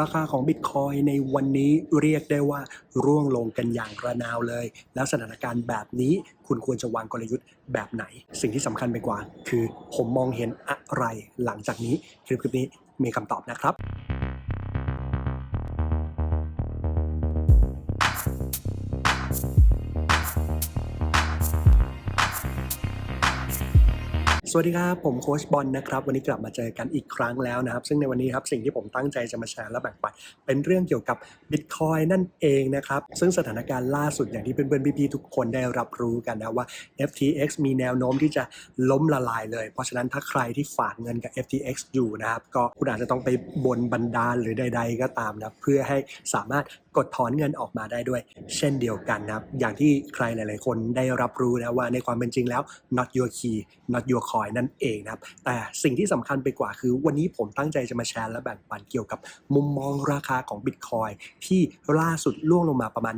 ราคาของบิตคอยในวันนี้เรียกได้ว่าร่วงลงกันอย่างระนาวเลย แล้วสถานการณ์แบบนี้คุณควรจะวางกลยุทธ์แบบไหน สิ่งที่สำคัญไปกว่า คือผมมองเห็นอะไรหลังจากนี้คลิปคลิปนี้มีคำตอบนะครับ สวัสดีครับ ผมโค้ชบอลนะครับ วันนี้กลับมาเจอกันอีกครั้งแล้วนะครับ ซึ่งในวันนี้ครับสิ่งที่ผมตั้งใจจะมาแชร์และแบ่งปันเป็นเรื่องเกี่ยวกับ Bitcoin นั่นเองนะครับ ซึ่งสถานการณ์ล่าสุดอย่างที่เพื่อนๆพี่ๆทุกคนได้รับรู้กันนะว่า FTX มีแนวโน้มที่จะล้มละลายเลย เพราะฉะนั้นถ้าใครที่ฝากเงินกับ FTX อยู่นะครับก็คุณอาจจะต้องไปบนบันดาลหรือใด ๆ ก็ตามนะเพื่อให้สามารถ กดถอนเงินออกมาได้ด้วย เช่นเดียวกันนะครับอย่างที่ใครหลาย ๆ คนได้รับรู้นะว่าในความเป็นจริงแล้ว not your key not your coin นั่นเองนะครับ แต่สิ่งที่สำคัญไปกว่าคือ วันนี้ผมตั้งใจจะมาแชร์และแบ่งปันเกี่ยวกับมุมมองราคาของ Bitcoin ที่ล่าสุดล่วงลงมาประมาณ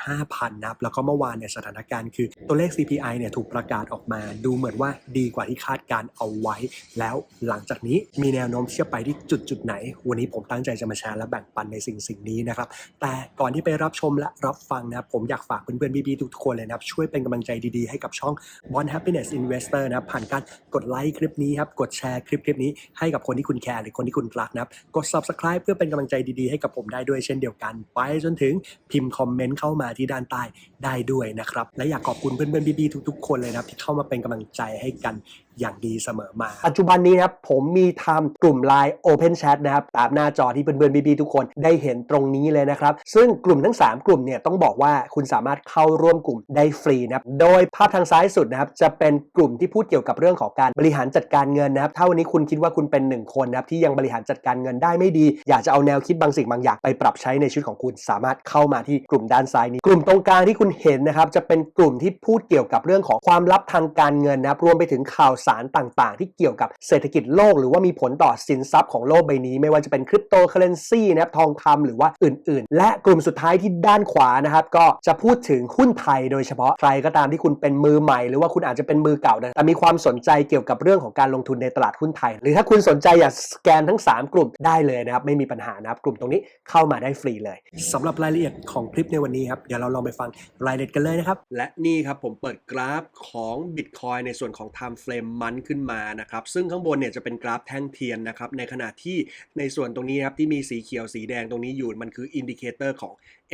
15,000นะครับแล้วก็เมื่อวานเนี่ยสถานการณ์คือตัวเลข CPI เนี่ยถูกประกาศออกมาดูเหมือนว่าดีกว่าที่คาดการเอาไว้ แล้วหลังจากนี้มีแนวโน้มที่จะไปที่จุดจุดไหน วันนี้ผมตั้งใจจะมาแชร์และแบ่งปันในสิ่งสิ่งนี้นะครับแต่ก่อนที่ไปรับชมและรับฟังนะครับผมอยากฝากเพื่อนๆบีบีทุกคนเลยนะครับ ช่วยเป็นกำลังใจดีๆ ให้กับช่อง Bond Happiness Investor นะครับผ่านการกดไลค์คลิปนี้ครับ กดแชร์คลิปคลิปนี้ให้กับคนที่คุณแคร์หรือคนที่คุณรักนะครับ กด Subscribe เพื่อเป็นกำลังใจดีๆ ให้กับผมได้ด้วยเช่นเดียวกัน ไปจนถึงพิมพ์คอมเมนต์เข้ามาที่ด้านใต้ได้ด้วยนะครับ และอยากขอบคุณเพื่อนๆพี่ๆทุก ๆ คนเลยนะครับที่เข้ามาเป็นกำลังใจให้กันอย่างดีเสมอมา ปัจจุบันนี้นะครับผมมีทำกลุ่ม Line Open Chat นะครับตามหน้าจอที่เพื่อนๆพี่ๆทุกคนได้เห็นตรงนี้เลยนะครับ ซึ่งกลุ่มทั้ง 3 กลุ่มเนี่ยต้องบอกว่าคุณสามารถเข้าร่วมกลุ่มได้ฟรีนะครับโดยภาพทางซ้ายสุดนะครับจะเป็นกลุ่มที่พูดเกี่ยวกับเรื่องของการบริหารจัดการเงินนะครับถ้าวันนี้คุณคิดว่าคุณเป็นหนึ่งคนนะครับที่ยังบริหารจัดการเงินได้ไม่ดี อยากจะเอาแนวคิดบางสิ่งบางอย่างไปปรับใช้ในชีวิตของคุณสามารถเข้ามาที่กลุ่มด้านซ้ายนี้ กลุ่มตรงกลางที่คุณเห็นนะครับจะเป็นกลุ่มที่พูดเกี่ยวกับเรื่องของความลับทางการเงินนะครับรวมไปถึงข่าวสารต่างๆ ที่เกี่ยวกับเศรษฐกิจโลก หรือว่ามีผลต่อสินทรัพย์ของโลกใบนี้ ไม่ว่าจะเป็นคริปโตเคอเรนซีนะครับทองคำหรือว่าอื่นๆ และกลุ่มสุดท้ายที่ด้านขวานะครับก็จะพูดถึงหุ้นไทยโดยเฉพาะใครก็ตามที่คุณเป็นมือใหม่ หรือว่าคุณอาจจะเป็นมือเก่านะแต่มีความสนใจเกี่ยวกับเรื่องของการลงทุนในตลาดหุ้นไทย หรือถ้าคุณสนใจอยากสแกนทั้ง 3 กลุ่มได้เลยนะครับไม่มีปัญหานะครับกลุ่มตรงนี้เข้ามาได้ฟรีเลยสำหรับรายละเอียดของคลิปในวันนี้ครับเดี๋ยวเราลองไปฟังรายละเอียดกันเลยนะครับ และนี่ครับผมเปิดกราฟของ Bitcoin ในส่วนของ Time Frame มันขึ้นมานะครับ ซึ่งข้างบนเนี่ยจะเป็นกราฟแท่งเทียนนะครับ ในขณะที่ในส่วนตรงนี้ครับที่มีสีเขียวสีแดงตรงนี้อยู่มันคืออินดิเคเตอร์ของ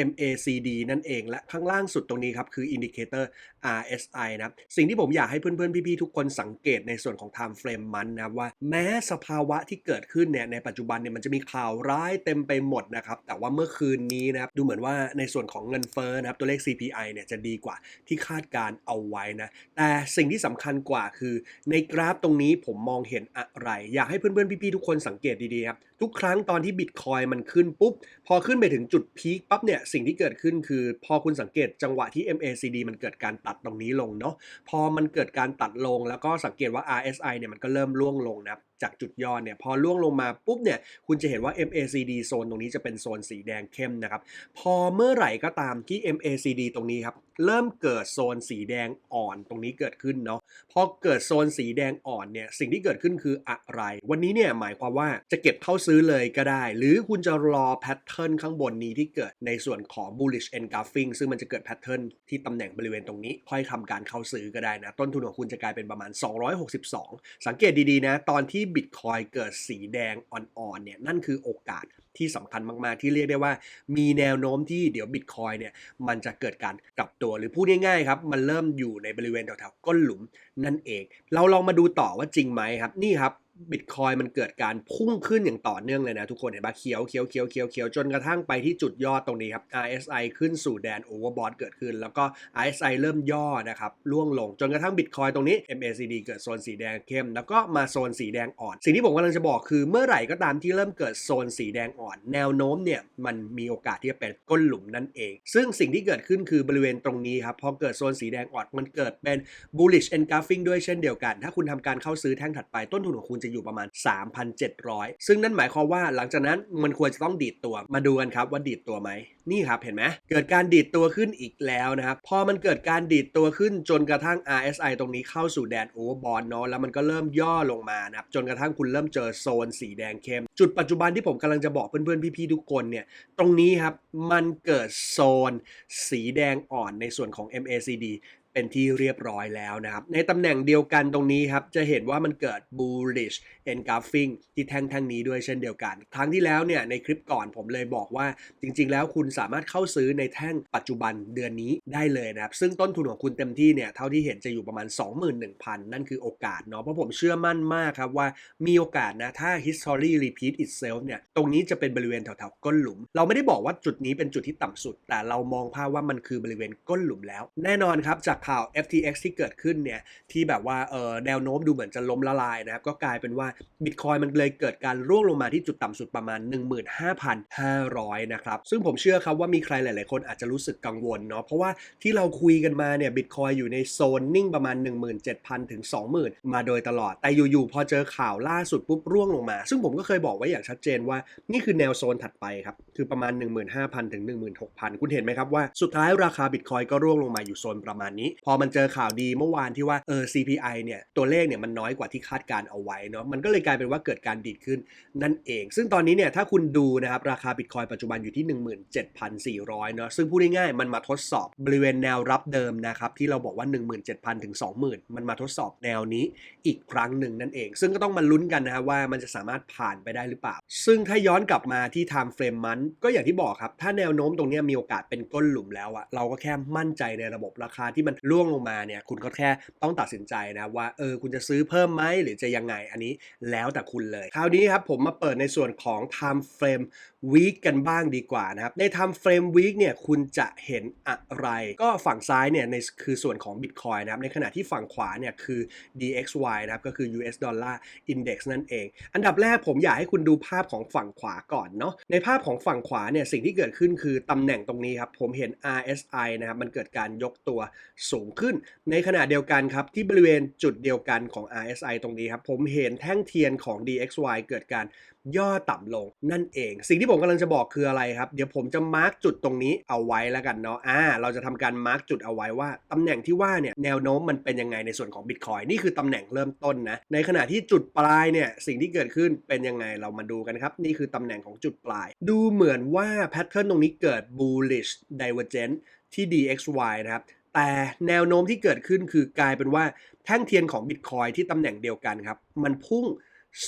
MACD นั่นเอง และข้างล่างสุดตรงนี้ครับ คืออินดิเคเตอร์ RSI นะสิ่งที่ผมอยากให้เพื่อนๆ พี่ๆ ทุกคนสังเกตในส่วนของ Time Frame มันนะว่าแม้สภาวะที่เกิดขึ้นเนี่ยในปัจจุบันเนี่ยมันจะมีข่าวร้ายเต็มไปหมดนะครับ แต่ว่าเมื่อคืนนี้นะครับดูเหมือนว่าในส่วนของเงินเฟ้อนะครับตัวเลข CPI เนี่ยจะดีกว่าที่คาดการเอาไว้นะแต่สิ่งที่สำคัญกว่าคือในกราฟตรงนี้ผมมองเห็นอะไร อยากให้เพื่อนๆ พี่ๆ ทุกคนสังเกตดีๆครับทุกครั้งตอนที่บิตคอยมันขึ้นปุ๊บ พอขึ้นไปถึงจุดพีคปั๊บเนี่ย สิ่งที่เกิดขึ้นคือ พอคุณสังเกตจังหวะที่ MACD มันเกิดการตัดตรงนี้ลงเนาะพอมันเกิดการตัดลงแล้วก็สังเกตว่า RSI เนี่ยมันก็เริ่มล่วงลงนะจากจุดยอดเนี่ยพอล่วงลงมาปุ๊บเนี่ยคุณจะเห็นว่า MACD โซนตรงนี้จะเป็นโซนสีแดงเข้มนะครับ พอเมื่อไหร่ก็ตามที่ MACD ตรงนี้ครับ เริ่มเกิดโซนสีแดงอ่อนตรงนี้เกิดขึ้นเนาะพอเกิดโซนสีแดงอ่อนเนี่ยสิ่งที่เกิดขึ้นคืออะไร วันนี้เนี่ยหมายความว่าจะเก็บเข้าซื้อเลยก็ได้ หรือคุณจะรอแพทเทิร์นข้างบนนี้ที่เกิดในส่วนของ bullish engulfing ซึ่งมันจะเกิดแพทเทิร์นที่ตำแหน่งบริเวณตรงนี้ ค่อยทำการเข้าซื้อก็ได้นะต้นทุนของคุณจะกลายเป็นประมาณ 262 สังเกตดีๆนะตอนที่ที่บิตคอยเกิดสีแดงอ่อนๆเนี่ยนั่นคือโอกาสที่สำคัญมากๆ ที่เรียกได้ว่า มีแนวโน้มที่เดี๋ยวบิตคอยเนี่ยมันจะเกิดการกลับตัวหรือพูดง่ายๆครับ มันเริ่มอยู่ในบริเวณแถวๆก้นหลุมนั่นเอง เราลองมาดูต่อว่าจริงไหมครับนี่ครับ บิตคอยมันเกิดการพุ่งขึ้นอย่างต่อเนื่องเลยนะทุกคนเห็นปะเขียวเขียวเขียวเขียวเขียวจนกระทั่งไปที่จุดยอดตรงนี้ครับ RSI ขึ้นสู่แดนโอเวอร์บอทเกิดขึ้น แล้วก็ RSI เริ่มย่อนะครับล่วงลงจนกระทั่งบิตคอยตรงนี้ MACD เกิดโซนสีแดงเข้ม แล้วก็มาโซนสีแดงอ่อน สิ่งที่ผมกำลังจะบอกคือเมื่อไหร่ก็ตามที่เริ่มเกิดโซนสีแดงอ่อน แนวโน้มเนี่ยมันมีโอกาสที่จะเป็นก้นหลุมนั่นเอง ซึ่งสิ่งที่เกิดขึ้นคือบริเวณตรงนี้ครับพอเกิดโซนสีแดงอ่อนมันเกิดเป็น bullish engulfing ด้วยเช่นเดียวกัน ถ้าคุณทำการเข้าซื้อแท่งถัดไปต้นทุนของคุณจะอยู่ประมาณ 3,700 ซึ่งนั่นหมายความว่าหลังจากนั้นมันควรจะต้องดีดตัวมาดูกันครับว่าดีดตัวไหมนี่ครับเห็นไหมเกิดการดีดตัวขึ้นอีกแล้วนะครับ พอมันเกิดการดีดตัวขึ้นจนกระทั่ง RSI ตรงนี้เข้าสู่แดนโอเวอร์บอลเนาะแล้วมันก็เริ่มย่อลงมานะครับจนกระทั่งคุณเริ่มเจอโซนสีแดงเข้ม จุดปัจจุบันที่ผมกำลังจะบอกเพื่อนๆพี่ๆทุกคนเนี่ยตรงนี้ครับมันเกิดโซนสีแดงอ่อนในส่วนของ MACD เป็นที่เรียบร้อยแล้วนะครับ ในตำแหน่งเดียวกันตรงนี้ครับ จะเห็นว่ามันเกิด bullish engulfing ที่แท่งแท่งนี้ด้วยเช่นเดียวกัน ครั้งที่แล้วเนี่ยในคลิปก่อนผมเลยบอกว่า จริง ๆ แล้วคุณสามารถเข้าซื้อในแท่งปัจจุบันเดือนนี้ได้เลยนะครับ ซึ่งต้นทุนของคุณเต็มที่เนี่ยเท่าที่เห็นจะอยู่ประมาณ 21,000 นั่นคือโอกาสเนาะเพราะผมเชื่อมั่นมากครับว่ามีโอกาสนะถ้า history repeat itself เนี่ยตรงนี้จะเป็นบริเวณแถวๆก้นหลุม เราไม่ได้บอกว่าจุดนี้เป็นจุดที่ต่ำสุด แต่เรามองภาพว่ามันคือบริเวณก้นหลุมแล้ว แน่นอนครับจากข่าว FTX ที่เกิดขึ้นเนี่ยที่แบบว่าเออแนวโน้มดูเหมือนจะล้มละลายนะครับก็กลายเป็นว่า Bitcoin มันเลยเกิดการร่วงลงมาที่จุดต่ำสุดประมาณ 15,500 นะครับ ซึ่งผมเชื่อครับว่ามีใครหลาย ๆ คนอาจจะรู้สึกกังวลเนาะเพราะว่าที่เราคุยกันมาเนี่ย Bitcoin อยู่ในโซนนิ่งประมาณ 17,000 ถึง 20,000 มาโดยตลอด แต่อยู่ๆพอเจอข่าวล่าสุดปุ๊บร่วงลงมา ซึ่งผมก็เคยบอกไว้อย่างชัดเจนว่านี่คือแนวโซนถัดไปครับ คือประมาณ 15,000 ถึง 16,000 คุณเห็นไหมครับว่าสุดท้ายราคา Bitcoin ก็ร่วงลงมาอยู่โซนประมาณนี้พอมันเจอข่าวดีเมื่อวานที่ว่าเออ CPI เนี่ยตัวเลขเนี่ยมันน้อยกว่าที่คาดการเอาไว้เนาะมันก็เลยกลายเป็นว่าเกิดการดีดขึ้นนั่นเอง ซึ่งตอนนี้เนี่ยถ้าคุณดูนะครับราคา Bitcoin ปัจจุบันอยู่ที่ 17,400เนาะซึ่งพูดง่ายๆมันมาทดสอบบริเวณแนวรับเดิมนะครับที่เราบอกว่า 17,000ถึง20,000 มันมาทดสอบแนวนี้อีกครั้งหนึ่งนั่นเอง ซึ่งก็ต้องมาลุ้นกันนะครับว่ามันจะสามารถผ่านไปได้หรือเปล่า ซึ่งถ้าย้อนกลับมาที่ time frame มันก็อย่างที่บอกครับ ถ้าแนวโน้มตรงนี้มีโอกาสเป็นก้นหลุมแล้วอะเราก็แค่มั่นใจในระบบราคาที่มันร่วงลงมาเนี่ยคุณก็แค่ต้องตัดสินใจนะว่าเออคุณจะซื้อเพิ่มไหมหรือจะยังไงอันนี้แล้วแต่คุณเลย คราวนี้ครับผมมาเปิดในส่วนของ time frame week กันบ้างดีกว่านะครับ ใน time frame week เนี่ยคุณจะเห็นอะไร ก็ฝั่งซ้ายเนี่ยในคือส่วนของ Bitcoin นะครับ ในขณะที่ฝั่งขวาเนี่ยคือ DXY นะครับ ก็คือ US Dollar Index นั่นเอง อันดับแรกผมอยากให้คุณดูภาพของฝั่งขวาก่อนเนาะ ในภาพของฝั่งขวาเนี่ยสิ่งที่เกิดขึ้นคือตำแหน่งตรงนี้ครับ ผมเห็น RSI นะครับ มันเกิดการยกตัวสูงขึ้น ในขณะเดียวกันครับที่บริเวณจุดเดียวกันของ RSI ตรงนี้ครับ ผมเห็นแท่งเทียนของ DXY เกิดการ ย่อต่ำลงนั่นเอง สิ่งที่ผมกำลังจะบอกคืออะไรครับ เดี๋ยวผมจะมาร์กจุดตรงนี้เอาไว้แล้วกันเนาะอ่าเราจะทำการมาร์กจุดเอาไว้ว่าตำแหน่งที่ว่าเนี่ยแนวโน้มมันเป็นยังไงในส่วนของ Bitcoin นี่คือตำแหน่งเริ่มต้นนะในขณะที่จุดปลายเนี่ยสิ่งที่เกิดขึ้นเป็นยังไงเรามาดูกันครับ นี่คือตำแหน่งของจุดปลาย ดูเหมือนว่าแพทเทิร์นตรงนี้เกิด bullish divergence ที่ DXY นะครับแต่แนวโน้มที่เกิดขึ้นคือกลายเป็นว่าแท่งเทียนของ Bitcoin ที่ตำแหน่งเดียวกันครับ มันพุ่ง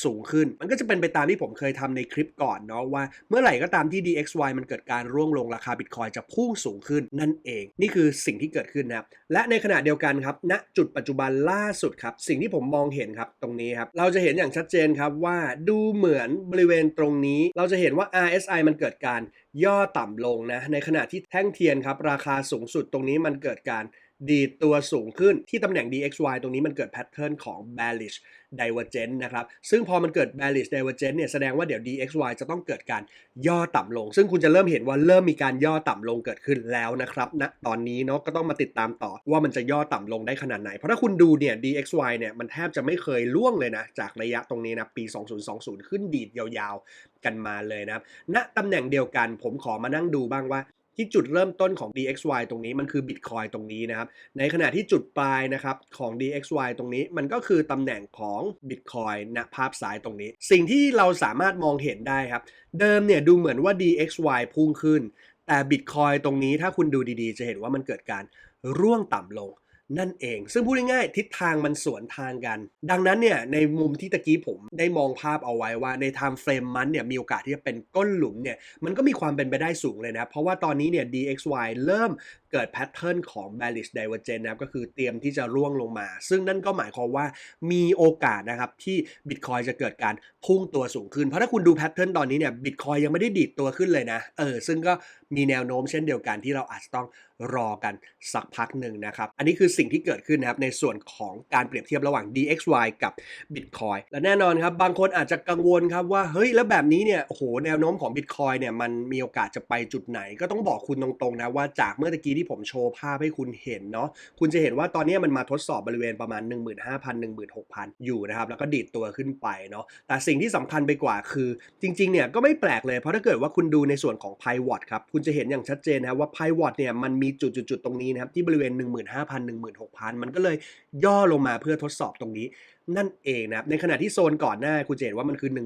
สูงขึ้น มันก็จะเป็นไปตามที่ผมเคยทำในคลิปก่อนเนาะว่า เมื่อไหร่ก็ตามที่ DXY มันเกิดการร่วงลงราคา Bitcoin จะพุ่งสูงขึ้นนั่นเอง นี่คือสิ่งที่เกิดขึ้นนะครับ และในขณะเดียวกันครับณจุดปัจจุบันล่าสุดครับ สิ่งที่ผมมองเห็นครับตรงนี้ครับ เราจะเห็นอย่างชัดเจนครับว่าดูเหมือนบริเวณตรงนี้ เราจะเห็นว่า RSI มันเกิดการย่อต่ำลงนะในขณะที่แท่งเทียนครับราคาสูงสุดตรงนี้มันเกิดการ ดีดตัวสูงขึ้นที่ตำแหน่ง DXY ตรงนี้มันเกิดแพทเทิร์นของ bearish divergence นะครับ ซึ่งพอมันเกิด bearish divergence เนี่ยแสดงว่าเดี๋ยว DXY จะต้องเกิดการย่อต่ำลง ซึ่งคุณจะเริ่มเห็นว่าเริ่มมีการย่อต่ำลงเกิดขึ้นแล้วนะครับณนะตอนนี้เนาะก็ต้องมาติดตามต่อว่ามันจะย่อต่ำลงได้ขนาดไหน เพราะถ้าคุณดูเนี่ย DXY เนี่ยมันแทบจะไม่เคยล่วงเลยนะ จากระยะตรงนี้นะปี 2020 ขึ้นดีดยาวๆกันมาเลยนะครับณตำแหน่งเดียวกัน ผมขอมานั่งดูบ้างว่า ที่จุดเริ่มต้นของ DXY ตรงนี้มันคือ Bitcoin ตรงนี้นะครับ ในขณะที่จุดปลายนะครับของ DXY ตรงนี้มันก็คือตำแหน่งของ Bitcoin ณภาพซ้ายตรงนี้ สิ่งที่เราสามารถมองเห็นได้ครับ เดิมเนี่ยดูเหมือนว่า DXY พุ่งขึ้น แต่ Bitcoin ตรงนี้ถ้าคุณดูดีๆ จะเห็นว่ามันเกิดการร่วงต่ำลง นั่นเอง ซึ่งพูดง่ายๆทิศทางมันสวนทางกัน ดังนั้นเนี่ยในมุมที่ตะกี้ผมได้มองภาพเอาไว้ว่าในไทม์เฟรมมันเนี่ยมีโอกาสที่จะเป็นก้นหลุมเนี่ยมันก็มีความเป็นไปได้สูงเลยนะ เพราะว่าตอนนี้เนี่ย DXY เริ่มเกิดแพทเทิร์นของ bearish divergence นะครับก็คือเตรียมที่จะร่วงลงมา ซึ่งนั่นก็หมายความว่ามีโอกาสนะครับที่ Bitcoin จะเกิดการพุ่งตัวสูงขึ้น เพราะถ้าคุณดูแพทเทิร์นตอนนี้เนี่ย Bitcoin ยังไม่ได้ดีดตัวขึ้นเลยนะเออซึ่งก็มีแนวโน้มเช่นเดียวกันที่เราอาจจะต้องรอกันสักพักหนึ่งนะครับอันนี้คือสิ่งที่เกิดขึ้นนะครับในส่วนของการเปรียบเทียบระหว่าง DXY กับ Bitcoin และแน่นอนครับบางคนอาจจะกังวลครับว่าเฮ้ยแล้วแบบนี้เนี่ยโอ้โหแนวโน้มของ Bitcoin เนี่ยมันมีโอกาสจะไปจุดไหน ก็ต้องบอกคุณตรงๆนะว่าจากเมื่อตะกี้ที่ที่ผมโชว์ภาพให้คุณเห็นเนาะคุณจะเห็นว่าตอนนี้มันมาทดสอบบริเวณประมาณ 15,000 16,000 อยู่นะครับแล้วก็ดีดตัวขึ้นไปเนาะแต่สิ่งที่สำคัญไปกว่าคือ จริงๆเนี่ยก็ไม่แปลกเลยเพราะถ้าเกิดว่าคุณดูในส่วนของ p i v o t ครับคุณจะเห็นอย่างชัดเจนนะครับว่า p i v o t เนี่ยมันมีจุดๆๆตรงนี้นะครับที่บริเวณ 15,000 16,000 มันก็เลยย่อลงมาเพื่อทดสอบตรงนี้นั่นเองนะครับในขณะที่โซนก่อนหน้าคุณจะเห็นว่ามันคือ 17,000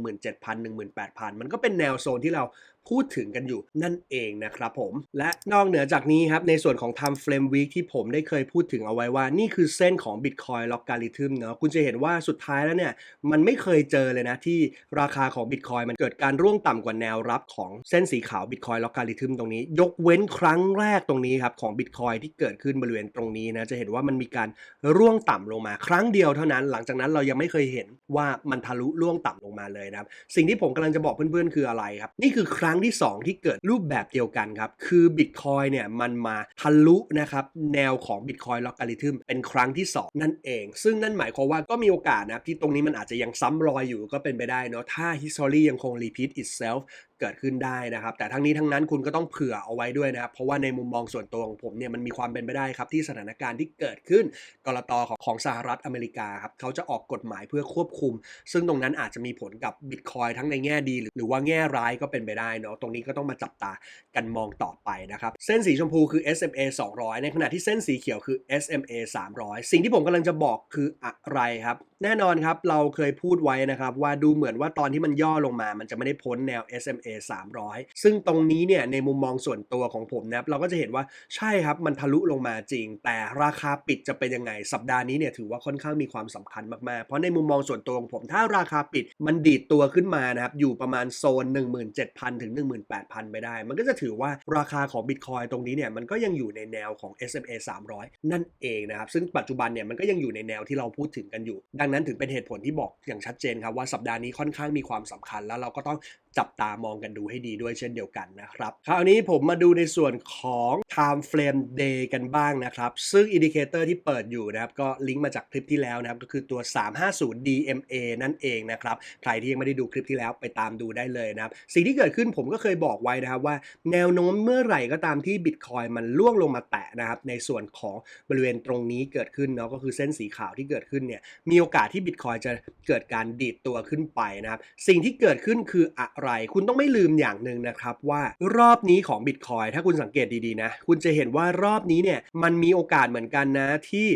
18,000 มันก็เป็นแนวโซนที่เรา พูดถึงกันอยู่นั่นเองนะครับผม และนอกเหนือจากนี้ครับในส่วนของ time frame week ที่ผมได้เคยพูดถึงเอาไว้ว่า นี่คือเส้นของ Bitcoin logarithm เนาะคุณจะเห็นว่าสุดท้ายแล้วเนี่ย มันไม่เคยเจอเลยนะที่ราคาของ Bitcoin มันเกิดการร่วงต่ำกว่าแนวรับของเส้นสีขาว Bitcoin logarithm ตรงนี้ ยกเว้นครั้งแรกตรงนี้ครับของ Bitcoin ที่เกิดขึ้นบริเวณตรงนี้นะจะเห็นว่ามันมีการร่วงต่ำลงมาครั้งเดียวเท่านั้น หลังจากนั้นเรายังไม่เคยเห็นว่ามันทะลุร่วงต่ำลงมาเลยนะครับสิ่งที่ผมกำลังจะบอกเพื่อนๆคืออะไรครับนี่คือครั้งงที่ 2 ที่เกิดรูปแบบเดียวกันครับ คือ Bitcoin เนี่ยมันมาทะลุนะครับแนวของ Bitcoin logarithm เป็นครั้งที่ 2 นั่นเอง ซึ่งนั่นหมายความว่าก็มีโอกาสนะครับที่ตรงนี้มันอาจจะยังซ้ำรอยอยู่ก็เป็นไปได้เนาะถ้า history ยังคง repeat itself เกิดขึ้นได้นะครับ แต่ทั้งนี้ทั้งนั้นคุณก็ต้องเผื่อเอาไว้ด้วยนะครับ เพราะว่าในมุมมองส่วนตัวของผมเนี่ยมันมีความเป็นไปได้ครับ ที่สถานการณ์ที่เกิดขึ้นกรตของของสหรัฐอเมริกาครับเขาจะออกกฎหมายเพื่อควบคุม ซึ่งตรงนั้นอาจจะมีผลกับบิตคอยทั้งในแง่ดี หรือว่าแง่ร้ายก็เป็นไปได้เนาะตรงนี้ก็ต้องมาจับตากันมองต่อไปนะครับเส้นสีชมพูคือ SMA 200 ในขณะที่เส้นสีเขียวคือ SMA 300 สิ่งที่ผมกำลังจะบอกคืออะไรครับ แน่นอนครับ เราเคยพูดไว้นะครับว่าดูเหมือนว่าตอนที่มันย่อลงมา มันจะไม่ได้พ้นแนว SMA 300 ซึ่งตรงนี้เนี่ยในมุมมองส่วนตัวของผมนะครับเราก็จะเห็นว่าใช่ครับมันทะลุลงมาจริง แต่ราคาปิดจะเป็นยังไง สัปดาห์นี้เนี่ยถือว่าค่อนข้างมีความสำคัญมากๆ เพราะในมุมมองส่วนตัวของผมถ้าราคาปิดมันดีดตัวขึ้นมานะครับอยู่ประมาณโซน 17,000 ถึง 18,000 ไปได้ มันก็จะถือว่าราคาของ Bitcoin ตรงนี้เนี่ยมันก็ยังอยู่ในแนวของ SMA 300 นั่นเองนะครับซึ่งปัจจุบันเนี่ยมันก็ยังอยู่ในแนวที่เราพูดถึงกันอยู่ดังนั้นถึงเป็นเหตุผลที่บอกอย่างชัดเจนครับว่าสัปดาห์นี้ค่อนข้างมีความสำคัญ แล้วเราก็ต้องจับตามองกันดูให้ดีด้วยเช่นเดียวกันนะครับ คราวนี้ผมมาดูในส่วนของ time frame day กันบ้างนะครับ ซึ่งอินดิเคเตอร์ที่เปิดอยู่นะครับก็ลิงก์มาจากคลิปที่แล้วนะครับก็คือตัว 350 DMA นั่นเองนะครับ ใครที่ยังไม่ได้ดูคลิปที่แล้วไปตามดูได้เลยนะครับ สิ่งที่เกิดขึ้นผมก็เคยบอกไว้นะครับว่า แนวโน้มเมื่อไหร่ก็ตามที่ Bitcoin มันล่วงลงมาแตะนะครับในส่วนของบริเวณตรงนี้เกิดขึ้นเนาะก็คือเส้นสีขาวที่เกิดขึ้นเนี่ยมีโอกาสที่ Bitcoin จะเกิดการดีดตัวขึ้นไปนะครับสิ่งที่เกิดขึ้นคืออะไร คุณต้องไม่ลืมอย่างหนึ่งนะครับว่ารอบนี้ของ Bitcoin ถ้าคุณสังเกตดีๆนะ คุณจะเห็นว่ารอบนี้เนี่ยมันมีโอกาสเหมือนกันนะ ที่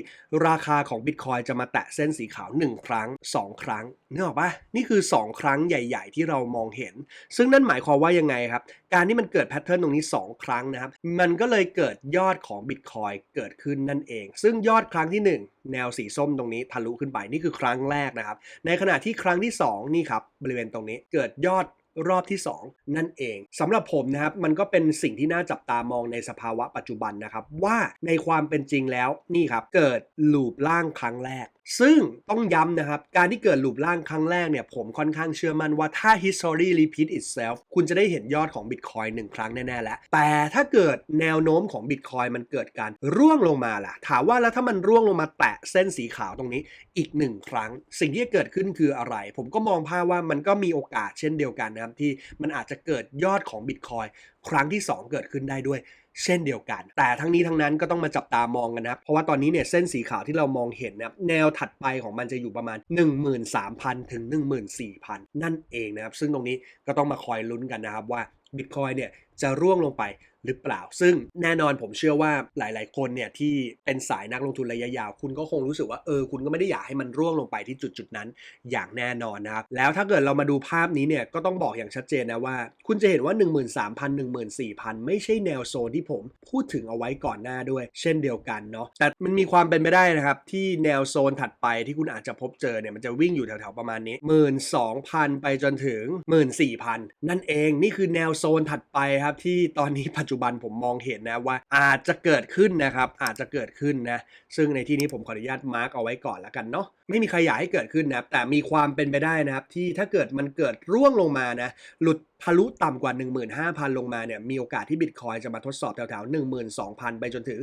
ราคาของ Bitcoin จะมาแตะเส้นสีขาว 1 ครั้ง 2 ครั้งนึกออกปะนี่คือ 2 ครั้งใหญ่ ๆ ที่เรามองเห็น ซึ่งนั่นหมายความว่ายังไงครับ การที่มันเกิดแพทเทิร์นตรงนี้ 2 ครั้งนะครับ มันก็เลยเกิดยอดของ Bitcoin เกิดขึ้นนั่นเอง ซึ่งยอดครั้งที่ 1 แนวสีส้มตรงนี้ทะลุขึ้นไปนี่คือครั้งแรกนะครับ ในขณะที่ครั้งที่ 2 นี่ครับบริเวณตรงนี้เกิดยอด รอบที่ 2 นั่นเองสำหรับผมนะครับมันก็เป็นสิ่งที่น่าจับตามองในสภาวะปัจจุบันนะครับ ว่าในความเป็นจริงแล้วนี่ครับ เกิดลูปล่างครั้งแรก ซึ่งต้องย้ำนะครับ การที่เกิดหลูปล่างครั้งแรกเนี่ย ผมค่อนข้างเชื่อมั่นว่าถ้า history repeat itself คุณจะได้เห็นยอดของ Bitcoin หนึ่งครั้งแน่ๆแล้ว แต่ถ้าเกิดแนวโน้มของ Bitcoin มันเกิดการร่วงลงมาล่ะ ถามว่าแล้วถ้ามันร่วงลงมาแตะเส้นสีขาวตรงนี้อีกหนึ่งครั้ง สิ่งที่จะเกิดขึ้นคืออะไร ผมก็มองภาพว่ามันก็มีโอกาสเช่นเดียวกันนะครับที่มันอาจจะเกิดยอดของ Bitcoin ครั้งที่ 2 เกิดขึ้นได้ด้วย เช่นเดียวกัน แต่ทั้งนี้ทั้งนั้นก็ต้องมาจับตามองกันนะครับเพราะว่าตอนนี้เนี่ยเส้นสีขาวที่เรามองเห็นนะแนวถัดไปของมันจะอยู่ประมาณ 13,000 ถึง 14,000 นั่นเองนะครับ ซึ่งตรงนี้ก็ต้องมาคอยลุ้นกันนะครับว่า Bitcoin เนี่ยจะร่วงลงไป หรือเปล่า ซึ่งแน่นอนผมเชื่อว่าหลาย ๆ คนเนี่ยที่เป็นสายนักลงทุนระยะยาว คุณก็คงรู้สึกว่าเออคุณก็ไม่ได้อยากให้มันร่วงลงไปที่จุดจุดๆนั้น อย่างแน่นอนนะครับแล้วถ้าเกิดเรามาดูภาพนี้เนี่ยก็ต้องบอกอย่างชัดเจนนะว่า คุณจะเห็นว่า 13,000 14,000 ไม่ใช่แนวโซนที่ผมพูดถึงเอาไว้ก่อนหน้าด้วย เช่นเดียวกันเนาะแต่มันมีความเป็นไปได้นะครับที่แนวโซนถัดไปที่คุณอาจจะพบเจอเนี่ยมันจะวิ่งอยู่แถวๆประมาณนี้ 12,000 ไปจนถึง 14,000 นั่นเองนี่คือแนวโซนถัดไปครับที่ตอนนี้ปัจจุจุบันผมมองเห็นนะว่าอาจจะเกิดขึ้นนะครับอาจจะเกิดขึ้นนะซึ่งในที่นี้ผมขออนุญาตมาร์กเอาไว้ก่อนแล้วกันเนาะไม่มีใครอยากให้เกิดขึ้นนะครับแต่มีความเป็นไปได้นะครับ ที่ถ้าเกิดมันเกิดร่วงลงมานะหลุดทะลุต่ำกว่า 15,000 ลงมาเนี่ยมีโอกาสที่บิตคอยจะมาทดสอบแถวๆ 12,000 ไปจนถึง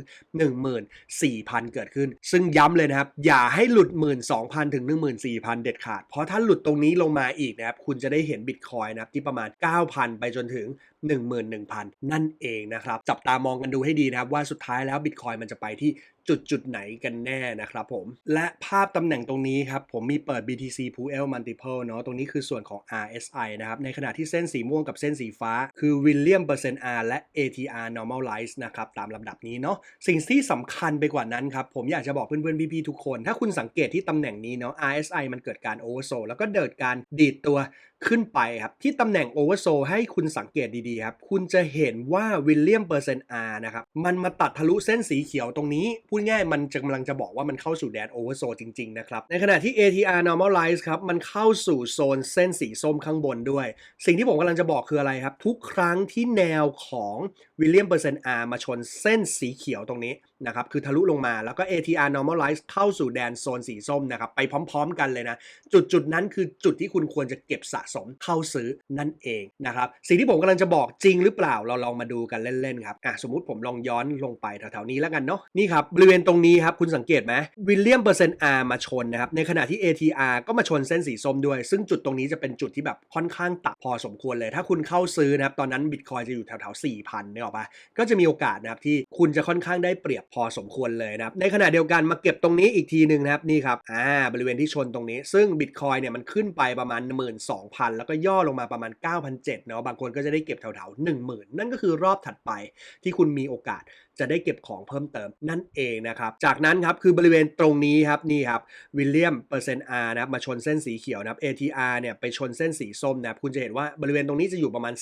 14,000 เกิดขึ้น ซึ่งย้ำเลยนะครับ อย่าให้หลุด 12,000 ถึง 14,000 เด็ดขาด เพราะถ้าหลุดตรงนี้ลงมาอีกนะครับ คุณจะได้เห็นบิตคอยนะครับที่ประมาณ 9,000 ไปจนถึง 11,000 นั่นเองนะครับ จับตามองกันดูให้ดีนะครับว่าสุดท้ายแล้วบิตคอยมันจะไปที่จุดจุดไหนกันแน่นะครับผม และภาพตำแหน่งตรงนี้ครับ ผมมีเปิด BTC Pool Multiple เนาะตรงนี้คือส่วนของ RSI นะครับ ในขณะที่เส้นสีม่วงกับเส้นสีฟ้า คือ William Percent R และ ATR Normalize นะครับ ตามลำดับนี้เนาะสิ่งที่สำคัญไปกว่านั้นครับ ผมอยากจะบอกเพื่อนๆ พี่ๆ ทุกคน ถ้าคุณสังเกตที่ตำแหน่งนี้เนาะ RSI มันเกิดการ oversold แล้วก็เกิดการดีดตัว ขึ้นไปครับ ที่ตำแหน่ง oversold ให้คุณสังเกตดีๆครับ คุณจะเห็นว่า William Percent R นต์อาร์นะครับ มันมาตัดทะลุเส้นสีเขียวตรงนี้ พูดง่ายมันจะกำลังจะบอกว่ามันเข้าสู่แดน oversold จริง ๆ นะครับ ในขณะที่ ATR normalize ครับ มันเข้าสู่โซนเส้นสีส้มข้างบนด้วย สิ่งที่ผมกำลังจะบอกคืออะไรครับ ทุกครั้งที่แนวของ William Percent R มาชนเส้นสีเขียวตรงนี้ นะครับคือทะลุลงมาแล้วก็ ATR normalize เข้าสู่แดนโซนสีส้มนะครับไปพร้อม ๆ กันเลยนะ จุดจุดๆนั้นคือจุดที่คุณควรจะเก็บสะสมเข้าซื้อนั่นเองนะครับสิ่งที่ผมกำลังจะบอกจริงหรือเปล่าเราลองมาดูกันเล่นๆครับอะสมมติผมลองย้อนลงไปแถวๆนี้แล้วกันเนาะนี่ครับบริเวณตรงนี้ครับคุณสังเกตไหมวิลเลียมเปอร์เซ็นต์ R มาชนนะครับในขณะที่ ATR ก็มาชนเส้นสีส้มด้วย ซึ่งจุดตรงนี้จะเป็นจุดที่แบบค่อนข้างต่ำพอสมควรเลย ถ้าคุณเข้าซื้อนะครับตอนนั้นบิตคอยจะอยู่แถวๆ4,000เนี่ยหรอปะก็จะมีโอกาสนะครับที่คุณจะค่อนข้างได้เปรียบพอสมควรเลยนะครับ ในขณะเดียวกันมาเก็บตรงนี้อีกทีหนึ่งนะครับ นี่ครับ อ่า บริเวณที่ชนตรงนี้ ซึ่งบิตคอยเนี่ยมันขึ้นไปประมาณ 12,000 แล้วก็ย่อลงมาประมาณ 9,700เนาะ บางคนก็จะได้เก็บแถวๆ10,000 นั่นก็คือรอบถัดไปที่คุณมีโอกาสจะได้เก็บของเพิ่มเติมนั่นเองนะครับ จากนั้นครับคือบริเวณตรงนี้ครับนี่ครับวิลเลียมเปอร์เซ็นต์ R นะครับมาชนเส้นสีเขียวนะครับ ATR เนี่ยไปชนเส้นสีส้มนะครับคุณจะเห็นว่าบริเวณตรงนี้จะอยู่ประมาณ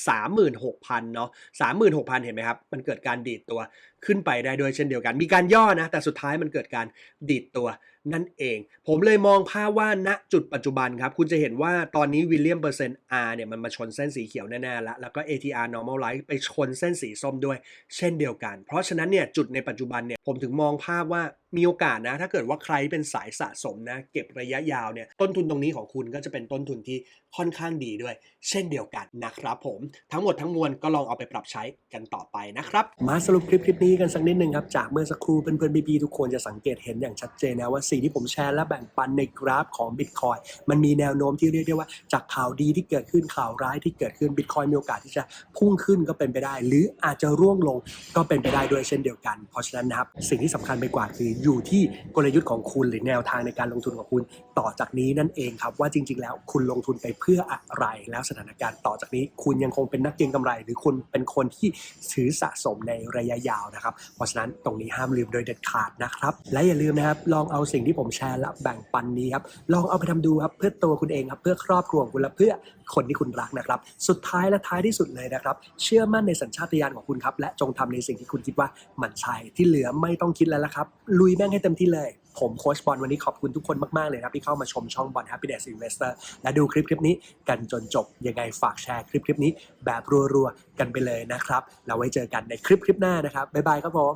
36,000เนาะ36,000 เห็นไหมครับ มันเกิดการดีดตัว ขึ้นไปได้ด้วยเช่นเดียวกัน มีการย่อนะ แต่สุดท้ายมันเกิดการดีดตัวนั่นเอง ผมเลยมองภาพว่าณจุดปัจจุบันครับ คุณจะเห็นว่าตอนนี้วิลเลียมเปอร์เซ็นต์ R เนี่ยมันมาชนเส้นสีเขียวแน่ๆแล้ว แล้วก็ ATR normalize ไปชนเส้นสีส้มด้วย เช่นเดียวกัน เพราะฉะนั้นเนี่ยจุดในปัจจุบันเนี่ยผมถึงมองภาพว่า มีโอกาสนะ ถ้าเกิดว่าใครเป็นสายสะสมนะ เก็บระยะยาวเนี่ย ต้นทุนตรงนี้ของคุณก็จะเป็นต้นทุนที่ค่อนข้างดีด้วย เช่นเดียวกันนะครับผม ทั้งหมดทั้งมวลก็ลองเอาไปปรับใช้กันต่อไปนะครับ มาสรุปคลิปคลิปนี้กันสักนิดนึงครับ จากเมื่อสักครู่เพื่อนๆพี่ๆทุกคนจะสังเกตเห็นอย่างชัดเจนนะว่าสิ่งที่ผมแชร์และแบ่งปันในกราฟของ Bitcoin มันมีแนวโน้มที่เรียกได้ว่า จากข่าวดีที่เกิดขึ้นข่าวร้ายที่เกิดขึ้น Bitcoin มีโอกาสที่จะพุ่งขึ้นก็เป็นไปได้ หรืออาจจะร่วงลงก็เป็นไปได้ด้วยเช่นเดียวกัน เพราะฉะนั้นนะครับสิ่งที่สำคัญไปกว่าคืออยู่ที่กลยุทธ์ของคุณหรือแนวทางในการลงทุนของคุณต่อจากนี้นั่นเองครับว่าจริง ๆ แล้วคุณลงทุนไปเพื่ออะไรแล้วสถานการณ์ต่อจากนี้ คุณยังคงเป็นนักเก็งกำไร หรือคุณเป็นคนที่ถือสะสมในระยะยาวนะครับ เพราะฉะนั้นตรงนี้ห้ามลืมโดยเด็ดขาดนะครับ และอย่าลืมนะครับลองเอาสิ่งที่ผมแชร์และแบ่งปันนี้ครับลองเอาไปทำดูครับเพื่อตัวคุณเองครับเพื่อครอบครัวของคุณและเพื่อคนที่คุณรักนะครับ สุดท้ายและท้ายที่สุดเลยนะครับ เชื่อมั่นในสัญชาตญาณของคุณครับและจงทำในสิ่งที่คุณคิดว่ามันใช่ที่เหลือไม่ต้องคิดแล้วละครับลุยแม่งให้เต็มที่เลย ผมโค้ชบอลวันนี้ขอบคุณทุกคนมาก ๆ เลยนะครับ ที่เข้ามาชมช่องบอล Happiness Investor และดูคลิปคลิปนี้กันจนจบ ยังไงฝากแชร์คลิปคลิปนี้แบบรัว ๆ กันไปเลยนะครับ เราไว้เจอกันในคลิปคลิปหน้านะครับบ๊ายบายครับผม